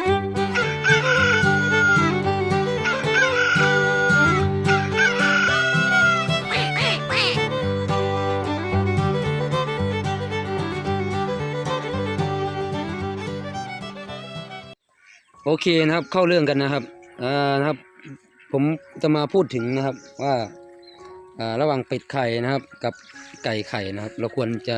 โอเคนะครับเข้าเรื่องกันนะครับอ่านะครับ ผมจะมาพูดถึงนะครับว่าอ่าระหว่างเป็ดไข่นะครับ กับไก่ไข่นะครับ เราควรจะ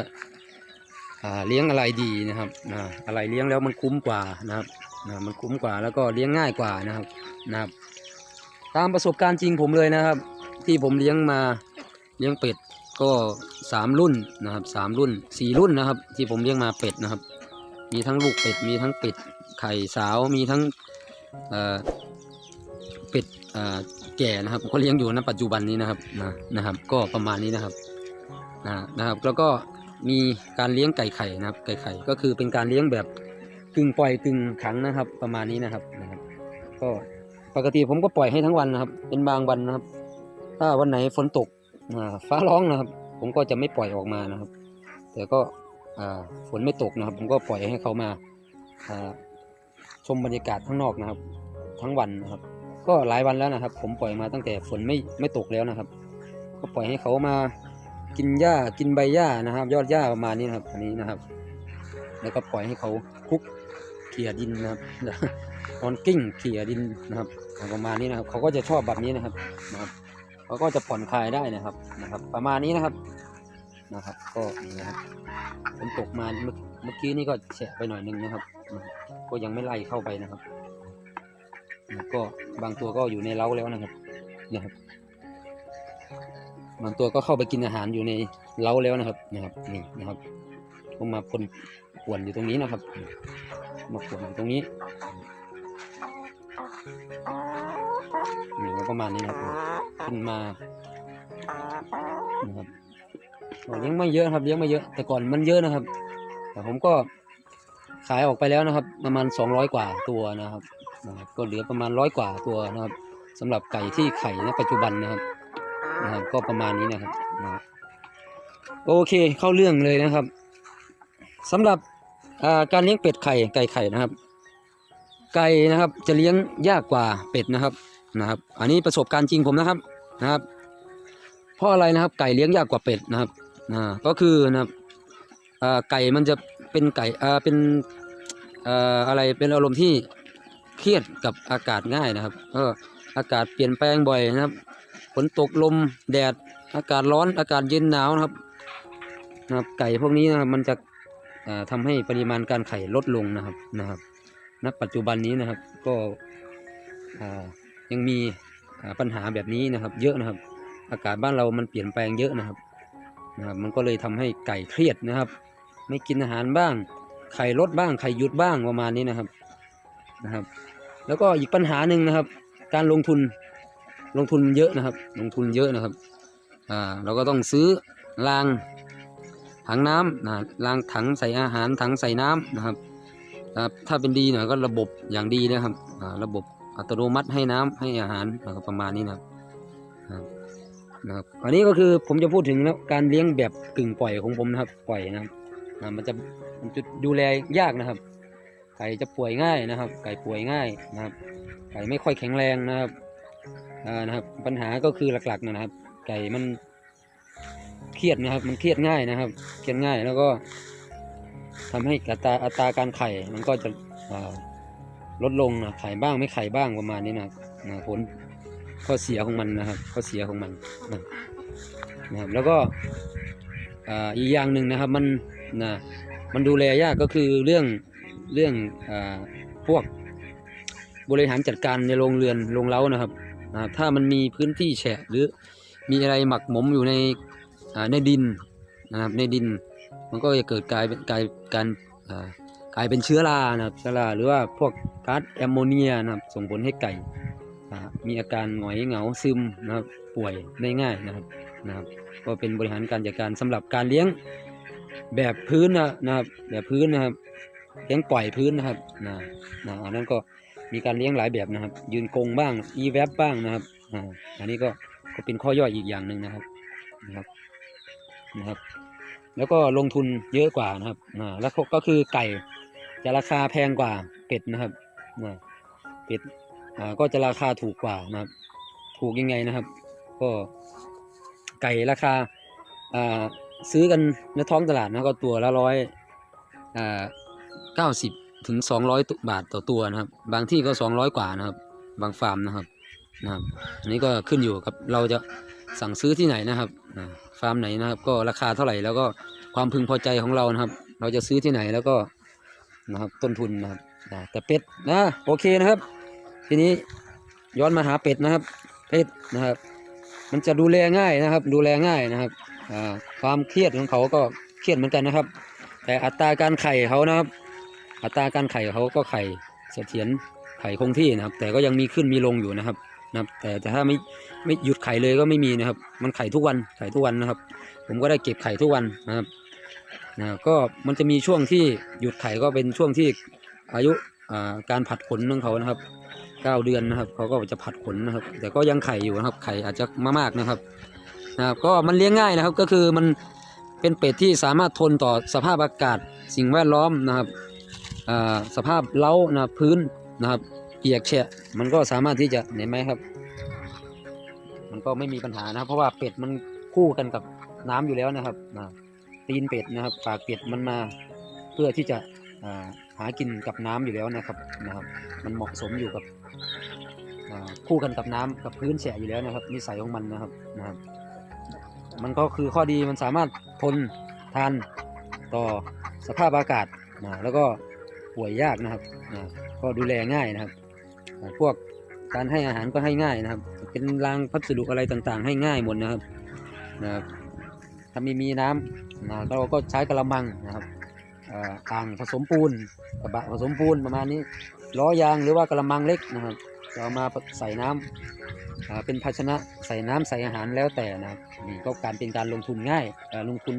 อ่าเลี้ยงอะไรดีนะครับอ่าอะไรเลี้ยงแล้วมันคุ้มกว่านะครับ อ่ามันคุ้มกว่าแล้วก็เลี้ยงง่ายกว่านะครับนะครับ ตามประสบการณ์จริงผมเลยนะครับ ที่ผมเลี้ยงมาเลี้ยงเป็ดก็สามรุ่นนะครับสามรุ่นสี่รุ่นนะครับ ที่ผมเลี้ยงมาเป็ดนะครับ มีทั้งลูกเป็ดมีทั้งเป็ดไข่สาวมีทั้งเเป็ดแก่นะครับก็เลี้ยงอยู่ณปัจจุบันนี้นะครับนะนะครับ ก็ประมาณนี้นะครับนะนะครับ แล้วก็มีการเลี้ยงไก่ไข่นะครับ ไก่ไข่ก็คือเป็นการเลี้ยงแบบ กึ่งปล่อยกึ่งขังนะครับ ประมาณนี้นะครับนะครับ ก็ปกติผมก็ปล่อยให้ทั้งวันนะครับ เป็นบางวันนะครับ ถ้าวันไหนฝนตกฟ้าร้องนะครับ ผมก็จะไม่ปล่อยออกมานะครับ แต่ก็ฝนไม่ตกนะครับ ผมก็ปล่อยให้เขามาชมบรรยากาศข้างนอกนะครับ ทั้งวันนะครับ ก็หลายวันแล้วนะครับ ผมปล่อยมาตั้งแต่ฝนไม่ไม่ตกแล้วนะครับ ก็ปล่อยให้เขามากินหญ้ากินใบหญ้านะครับ ยอดหญ้าประมาณนี้นะครับอันนี้นะครับ แล้วก็ปล่อยให้เขาคุก เขี่ยดินนะครับนอนกิ้งเขี่ยดินนะครับประมาณนี้นะครับเขาก็จะชอบแบบนี้นะครับนะครับเขาก็จะผ่อนคลายได้นะครับนะครับ ประมาณนี้นะครับนะครับ ก็นี่นะครับฝนตกมาเมื่อกี้นี่ก็แฉะไปหน่อยนึงนะครับ ก็ยังไม่ไล่เข้าไปนะครับก็บางตัวก็อยู่ในเล้าแล้วนะครับนะครับบางตัวก็เข้าไปกินอาหารอยู่ในเล้าแล้วนะครับนะครับนี่นะครับก็มาพ่นป่วนอยู่ตรงนี้นะครับ มาป่วนอยู่ตรงนี้นี่ก็ประมาณนี้นะครับขึ้นมานะครับก็เลี้ยงไม่เยอะครับเลี้ยงไม่เยอะ แต่ก่อนมันเยอะนะครับ แต่ผมก็ขายออกไปแล้วนะครับ ประมาณ 200 กว่าตัวนะครับนะครับ ก็เหลือประมาณร้อยกว่าตัวนะครับสำหรับไก่ที่ไข่ณปัจจุบันนะครับนะครับก็ประมาณนี้นะครับนะโอเคเข้าเรื่องเลยนะครับสำหรับ การเลี้ยงเป็ดไข่ไก่ไข่นะครับ ไก่นะครับจะเลี้ยงยากกว่าเป็ดนะครับนะครับ อันนี้ประสบการณ์จริงผมนะครับนะครับ เพราะอะไรนะครับไก่เลี้ยงยากกว่าเป็ดนะครับอ่าก็คือนะครับไก่มันจะเป็นไก่เป็นอ่าอะไรเป็นอารมณ์ที่เครียดกับอากาศง่ายนะครับก็อากาศเปลี่ยนแปลงบ่อยนะครับฝนตกลมแดดอากาศร้อนอากาศเย็นหนาวนะครับนะครับไก่พวกนี้นะครับมันจะ อ่าทำให้ปริมาณการไข่ลดลงนะครับนะครับณปัจจุบันนี้นะครับก็ยังมีปัญหาแบบนี้นะครับ เยอะนะครับ อากาศบ้านเรามันเปลี่ยนแปลงเยอะนะครับนะครับ มันก็เลยทำให้ไก่เครียดนะครับ ไม่กินอาหารบ้าง ไข่ลดบ้างไข่หยุดบ้างประมาณนี้นะครับนะครับ แล้วก็อีกปัญหาหนึ่งนะครับ การลงทุนลงทุนเยอะนะครับ ลงทุนเยอะนะครับอ่าเราก็ต้องซื้อราง ถังน้ำนะรางถังใส่อาหารถังใส่น้ำนะครับนะครับถ้าเป็นดีหน่อยก็ระบบอย่างดีนะครับระบบอัตโนมัติให้น้ำให้อาหารนะครับประมาณนี้นะครับนะครับอันนี้ก็คือผมจะพูดถึงแล้วการเลี้ยงแบบกึ่งปล่อยของผมนะครับ ปล่อยนะครับมันจะมันจะดูแลยากนะครับ ไก่จะป่วยง่ายนะครับ ไก่ป่วยง่ายนะครับ ไก่ไม่ค่อยแข็งแรงนะครับนะครับ ปัญหาก็คือหลักๆนะครับ ไก่มัน รียดนะครับ มันเครียดง่ายนะครับ เครียดง่ายแล้วก็ทำให้อัตราอัตราการไข่มันก็จะลดลงนะไข่บ้างไม่ไข่บ้างประมาณนี้นะนะผลข้อเสียของมันนะครับข้อเสียของมันนะนะครับ แล้วก็ออีกอย่างหนึ่งนะครับมันนะมันดูแลยากก็คือเรื่องเรื่องอพวกบริหารจัดการในโรงเรือนโรงเล้านะครับนะรบถ้ามันมีพื้นที่แฉะหรือมีอะไรหมักหมมอยู่ใน ในดินนะครับในดินมันก็จะเกิดกลายเป็นกลายการกลายเป็นเชื้อรานะครับเชื้อราหรือว่าพวกก๊าซแอมโมเนียนะครับส่งผลให้ไก่มีอาการหงอยเหงาซึมนะครับป่วยได้ง่ายนะครับนะครับก็เป็นบริหารการจัดการสำหรับการเลี้ยงแบบพื้นนะนะครับแบบพื้นนะครับเลี้ยงปล่อยพื้นนะครับนะนะอันนั้นก็มีการเลี้ยงหลายแบบนะครับ ยืนกงบ้างอีแวบบ้างนะครับอ่าอันนี้ก็ก็เป็นข้อย่อยอีกอย่างหนึ่งนะครับนะครับ นะครับ แล้วก็ลงทุนเยอะกว่านะครับอ่าแล้วก็คือไก่จะราคาแพงกว่าเป็ดนะครับอ่าเป็ดอ่าก็จะราคาถูกกว่านะครับ ถูกยังไงนะครับ ก็ไก่ราคาอ่าซื้อกันในท้องตลาดนะก็ตัวละร้อยอ่าเก้าสิบถึง200บาทต่อตัวนะครับ บางที่ก็200กว่านะครับ บางฟาร์มนะครับนะครับ อันนี้ก็ขึ้นอยู่กับเราจะ สั่งซื้อที่ไหนนะครับฟาร์มไหนนะครับ ก็ราคาเท่าไหร่แล้วก็ความพึงพอใจของเรานะครับ เราจะซื้อที่ไหนแล้วก็นะครับต้นทุนนะครับแต่เป็ดนะโอเคนะครับ ทีนี้ย้อนมาหาเป็ดนะครับ เป็ดนะครับ มันจะดูแลง่ายนะครับ ดูแลง่ายนะครับความเครียดของเขาก็เครียดเหมือนกันนะครับ แต่อัตราการไข่เขานะครับ อัตราการไข่เขาก็ไข่เสถียรไข่คงที่นะครับ แต่ก็ยังมีขึ้นมีลงอยู่นะครับ นะครับ แต่แต่ถ้าไม่ไม่หยุดไข่เลยก็ไม่มีนะครับ มันไข่ทุกวันไข่ทุกวันนะครับ ผมก็ได้เก็บไข่ทุกวันนะครับนะก็มันจะมีช่วงที่หยุดไข่ก็เป็นช่วงที่อายุการผัดขนของเขานะครับเก้าเดือนนะครับเขาก็จะผัดขนนะครับ แต่ก็ยังไข่อยู่นะครับ ไข่อาจจะมามากนะครับนะครับ ก็มันเลี้ยงง่ายนะครับก็คือมันเป็นเป็ดที่สามารถทนต่อสภาพอากาศสิ่งแวดล้อมนะครับสภาพเล้านะพื้นนะครับ เปียกแฉะมันก็สามารถที่จะเห็นไหมครับ มันก็ไม่มีปัญหานะครับ เพราะว่าเป็ดมันคู่กันกับน้ำอยู่แล้วนะครับตีนเป็ดนะครับ ปากเป็ดมันมาเพื่อที่จะอ่าหากินกับน้ำอยู่แล้วนะครับนะครับ มันเหมาะสมอยู่กับคู่กันกับน้ำกับพื้นแฉะอยู่แล้วนะครับ นิสัยของมันนะครับนะครับ มันก็คือข้อดีมันสามารถทนทานต่อสภาพอากาศนะแล้วก็ป่วยยากนะครับนะก็ดูแลง่ายนะครับ พวกการให้อาหารก็ให้ง่ายนะครับ เป็นรางพัสดุอะไรต่างๆ ให้ง่ายหมดนะครับนะครับถ้าไม่มีน้ำนะเราก็ใช้กระมังนะครับอ่างผสมปูนกระบะผสมปูนประมาณนี้ล้อยางหรือว่ากระมังเล็กนะครับเรามาใส่น้ำอ่าเป็นภาชนะใส่น้ำใส่อาหารแล้วแต่นะครับนี่ก็การเป็นการลงทุนง่ายลงทุน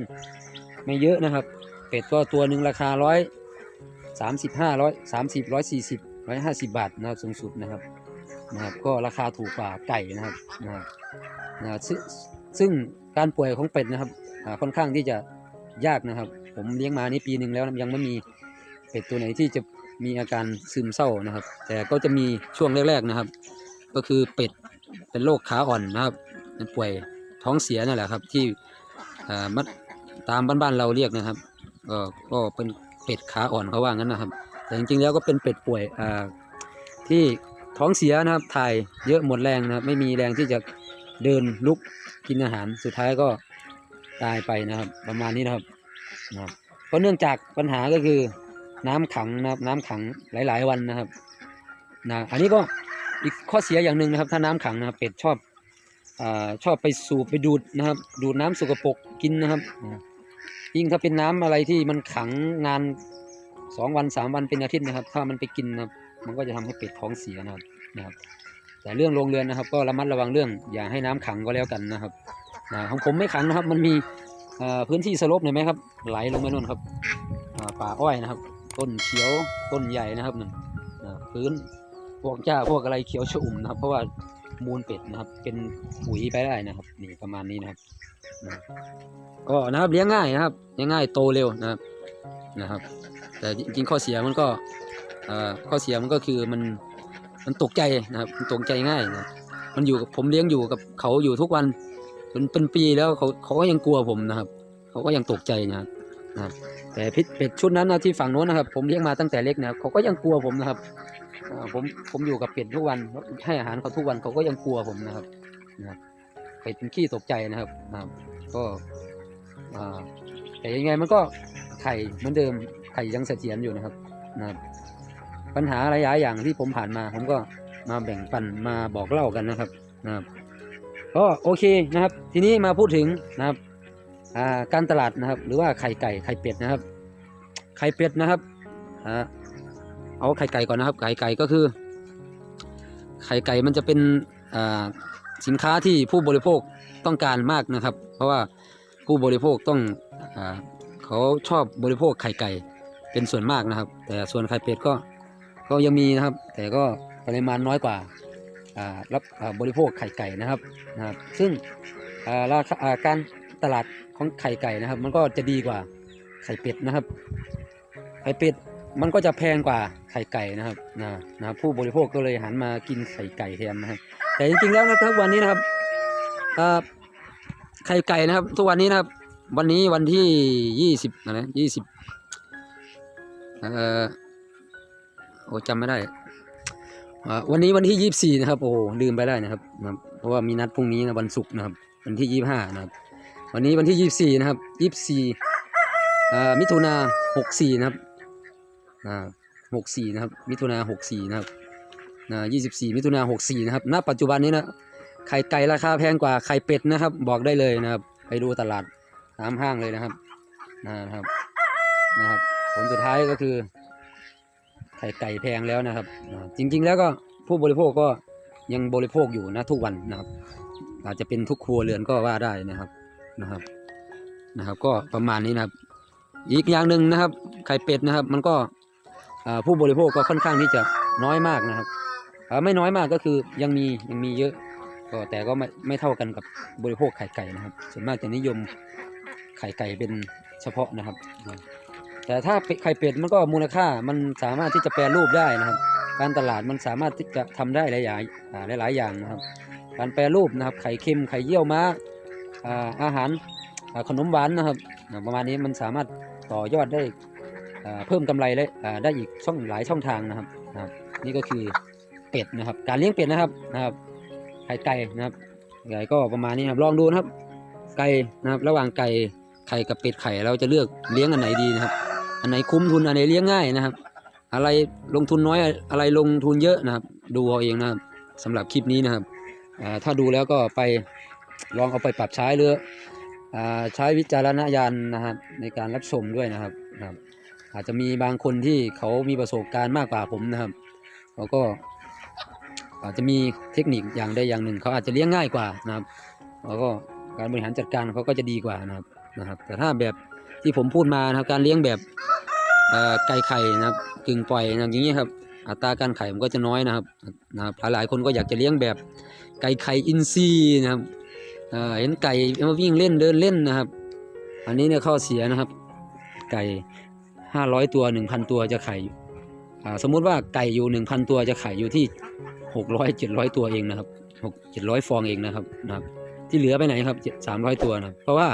ไม่เยอะนะครับ เป็ดก็ตัวหนึ่งราคาร้อยสามสิบห้าร้อยสามสิบร้อยสี่สิบ ร้อยห้าสิบบาทนะครับสูงสุดนะครับนะครับก็ราคาถูกกว่าไก่นะครับนะครับนะซึ่งซึ่งการป่วยของเป็ดนะครับค่อนข้างที่จะยากนะครับ ผมเลี้ยงมานี่ปีหนึ่งแล้วนะยังไม่มีเป็ดตัวไหนที่จะมีอาการซึมเศร้านะครับ แต่ก็จะมีช่วงแรกๆนะครับ ก็คือเป็ดเป็นโรคขาอ่อนนะครับเป็นป่วยท้องเสียนั่นแหละครับที่มัดตามบ้านๆเราเรียกนะครับก็ก็เป็นเป็ดขาอ่อนเขาว่างั้นนะครับ แต่จริงๆแล้วก็เป็นเป็ดป่วยอ่าที่ท้องเสียนะครับถ่ายเยอะหมดแรงนะครับ ไม่มีแรงที่จะเดินลุกกินอาหารสุดท้ายก็ตายไปนะครับ ประมาณนี้นะครับนะครับก็เนื่องจากปัญหาก็คือน้ำขังนะครับ น้ำขังหลาย ๆ วันนะครับนะอันนี้ก็อีกข้อเสียอย่างหนึ่งนะครับ ถ้าน้ำขังนะครับเป็ดชอบอชอบไปสูบไปดูดนะครับ ดูดน้ำสกปรกกินนะครับยิ่งถ้าเป็นน้ำอะไรที่มันขังนาน สองวันสามวันเป็นอาทิตย์นะครับ ถ้ามันไปกินนะครับมันก็จะทำให้เป็ดท้องเสียนะครับนะครับ แต่เรื่องโรงเรือนนะครับ ก็ระมัดระวังเรื่องอย่าให้น้ำขังก็แล้วกันนะครับนะของผมไม่ขังนะครับ มันมีเอ่อพื้นที่สลบเห็นไหมครับ ไหลลงไปนู่นครับป่าอ้อยนะครับ ต้นเขียวต้นใหญ่นะครับนั่นนะพื้นพวกหญ้าพวกอะไรเขียวชอุ่มนะครับ เพราะว่ามูลเป็ดนะครับ เป็นปุ๋ยไปได้นะครับ นี่ประมาณนี้นะครับนะก็นะครับเลี้ยงง่ายนะครับเลี้ยงง่ายโตเร็วนะครับนะครับ แต่จริงๆข้อเสียมันก็ข้อเสียมันก็คือมันมันตกใจนะครับมันตกใจง่ายนะมันอยู่กับผมเลี้ยงอยู่กับเขาอยู่ทุกวันเป็นเป็นปีแล้วเขาเขาก็ยังกลัวผมนะครับ เขาก็ยังตกใจนะครับนะแต่พิษเป็ดชุดนั้นนะที่ฝั่งโน้นนะครับ ผมเลี้ยงมาตั้งแต่เล็กนะครับเขาก็ยังกลัวผมนะครับผมผมอยู่กับเป็ดทุกวันให้อาหารเขาทุกวันเขาก็ยังกลัวผมนะครับนะเป็ดเป็นขี้ตกใจนะครับนะครับก็แต่ยังไงมันก็ไข่เหมือนเดิม ไข่ยังเสถียรอยู่นะครับนะครับ ปัญหาหลายอย่างที่ผมผ่านมาผมก็มาแบ่งปันมาบอกเล่ากันนะครับนะครับก็โอเคนะครับ ทีนี้มาพูดถึงนะครับาการตลาดนะครับ หรือว่าไข่ไก่ไข่เป็ดนะครับ ไข่เป็ดนะครับเอาไข่ไก่ก่อนนะครับ ไข่ไก่ก็คือ ไข่ไก่มันจะเป็นสินค้าที่ผู้บริโภคต้องการมากนะครับ เพราะว่าผู้บริโภคต้องอเขาชอบบริโภคไข่ไก่ เป็นส่วนมากนะครับ แต่ส่วนไข่เป็ดก็ก็ยังมีนะครับ แต่ก็ปริมาณน้อยกว่ารับบริโภคไข่ไก่นะครับนะครับ ซึ่งราคาการตลาดของไข่ไก่นะครับ มันก็จะดีกว่าไข่เป็ดนะครับ ไข่เป็ดมันก็จะแพงกว่าไข่ไก่นะครับนะนะครับผู้บริโภคก็เลยหันมากินไข่ไก่แทนนะครับแต่จริงๆแล้วนะทุกวันนี้นะครับไข่ไก่นะครับ ทุกวันนี้นะครับ วันนี้วันที่ยี่สิบนะยี่สิบ เอ่ออ้จำไม่ได้วันนี้วันที่ยี่สี่นะครับ โอ้ลืมไปได้นะครับนะครับ เพราะว่ามีนัดพรุ่งนี้นะวันศุกร์นะครับ วันที่ยี่ห้านะครับ วันนี้วันที่ยี่สี่นะครับยี่สี่มิถุนาหกสี่นะครับหกสี่นะครับ มิถุนาหกสี่นะครับยี่สิบสี่มิถุนาหกสี่นะครับ ณ ปัจจุบันนี้นะไข่ไก่ราคาแพงกว่าไข่เป็ดนะครับ บอกได้เลยนะครับ ไปดูตลาดตามห้างเลยนะครับนะครับนะครับ ผลสุดท้ายก็คือ ไข่ไก่แพงแล้วนะครับ จริง ๆ แล้วก็ผู้บริโภคก็ยังบริโภคอยู่นะทุกวันนะครับ อาจจะเป็นทุกครัวเรือนก็ว่าได้นะครับนะครับนะครับ ก็ประมาณนี้นะครับ อีกอย่างหนึ่งนะครับ ไข่เป็ดนะครับ มันก็ผู้บริโภคก็ค่อนข้างที่จะน้อยมากนะครับไม่น้อยมากก็คือยังมียังมีเยอะ ก็แต่ก็ไม่ไม่เท่ากันกับบริโภคไข่ไก่นะครับ ส่วนมากจะนิยมไข่ไก่เป็นเฉพาะนะครับ แต่ถ้าไข่เป็ดมันก็มูลค่ามันสามารถที่จะแปรรูปได้นะครับ การตลาดมันสามารถที่จะทำได้หลายอย่างอ่าหลายๆอย่างนะครับ การแปรรูปนะครับ ไข่เค็มไข่เยี่ยวม้าอาอาหารขนมหวานนะครับ ประมาณนี้มันสามารถต่อยอดได้เพิ่มกำไรได้ได้อีกช่องหลายช่องทางนะครับนะครับ นี่ก็คือเป็ดนะครับ การเลี้ยงเป็ดนะครับนะครับไข่ไก่นะครับไก่ก็ประมาณนี้ครับลองดูนะครับ ไก่นะครับ ระหว่างไก่ไข่กับเป็ดไข่เราจะเลือกเลี้ยงอันไหนดีนะครับ อันไหนคุ้มทุนอันไหนเลี้ยงง่ายนะครับ อะไรลงทุนน้อยอะไรลงทุนเยอะนะครับ ดูเอาเองนะครับสำหรับคลิปนี้นะครับถ้าดูแล้วก็ไปลองเอาไปปรับใช้หรืออใช้วิจารณญาณนะครับในการรับชมด้วยนะครับนะครับ อาจจะมีบางคนที่เขามีประสบการณ์มากกว่าผมนะครับเขาก็อาจจะมีเทคนิคอย่างใดอย่างหนึ่ง เขาอาจจะเลี้ยงง่ายกว่านะครับแล้วก็การบริหารจัดการเขาก็จะดีกว่านะครับนะครับ แต่ถ้าแบบ ที่ผมพูดมานะครับการเลี้ยงแบบไก่ไข่นะครับกึ่งปล่อยนะอย่างนี้ครับอัตราการไข่มันก็จะน้อยนะครับนะครับหลายๆคนก็อยากจะเลี้ยงแบบไก่ไข่อินทรีย์นะครับเออเห็นไก่มาวิ่งเล่นเดินเล่นนะครับ อันนี้เนี่ยข้อเสียนะครับ ไก่ห้าร้อยตัวหนึ่งพันตัวจะไข่สมมุติว่าไก่อยู่หนึ่งพันตัวจะไข่อยู่ที่หกร้อยเจ็ดร้อยตัวเองนะครับหกเจ็ดร้อยฟองเองนะครับนะครับ ที่เหลือไปไหนครับสามร้อยตัวนะเพราะว่า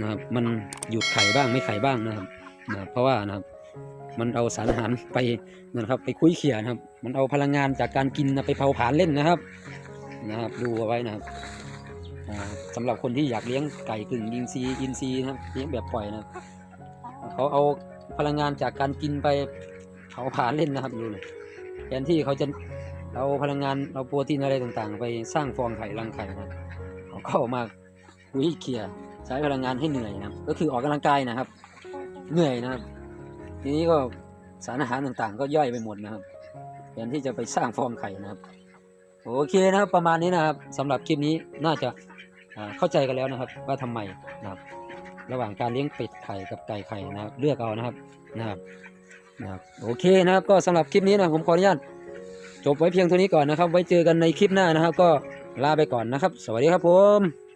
นะครับมันหยุดไข่บ้างไม่ไข่บ้างนะครับนะเพราะว่านะครับมันเอาสารอาหารไปนะครับไปคุ้ยเขี่ยนะครับ มันเอาพลังงานจากการกินนะไปเผาผลาญเล่นนะครับนะครับดูเอาไว้นะครับอ่าสำหรับคนที่อยากเลี้ยงไก่กึ่งอินทรีย์อินทรีย์นะครับเลี้ยงแบบปล่อยนะเขาเอาพลังงานจากการกินไปเผาผลาญเล่นนะครับดูเลยแทนที่เขาจะเอาพลังงานเอาโปรตีนอะไรต่างๆ ไปสร้างฟองไข่รังไข่นะเขาก็เอามาคุยเขี่ย ใช้พลังงานให้เหนื่อยนะก็คือออกกำลังกายนะครับ เหนื่อยนะครับ ทีนี้ก็สารอาหารต่างๆ ก็ย่อยไปหมดนะครับแทนที่จะไปสร้างฟองไข่นะครับโอเคนะครับประมาณนี้นะครับสำหรับคลิปนี้น่าจะาเข้าใจกันแล้วนะครับ ว่าทำไมนะครับ ระหว่างการเลี้ยงเป็ดไข่กับไก่ไข่นะครับ เลือกเอานะครับนะครับนะครับโอเคนะครับ ก็สำหรับคลิปนี้นะผมขออนุญาตจบไว้เพียงเท่านี้ก่อนนะครับ ไว้เจอกันในคลิปหน้านะครับ ก็ลาไปก่อนนะครับ สวัสดีครับผม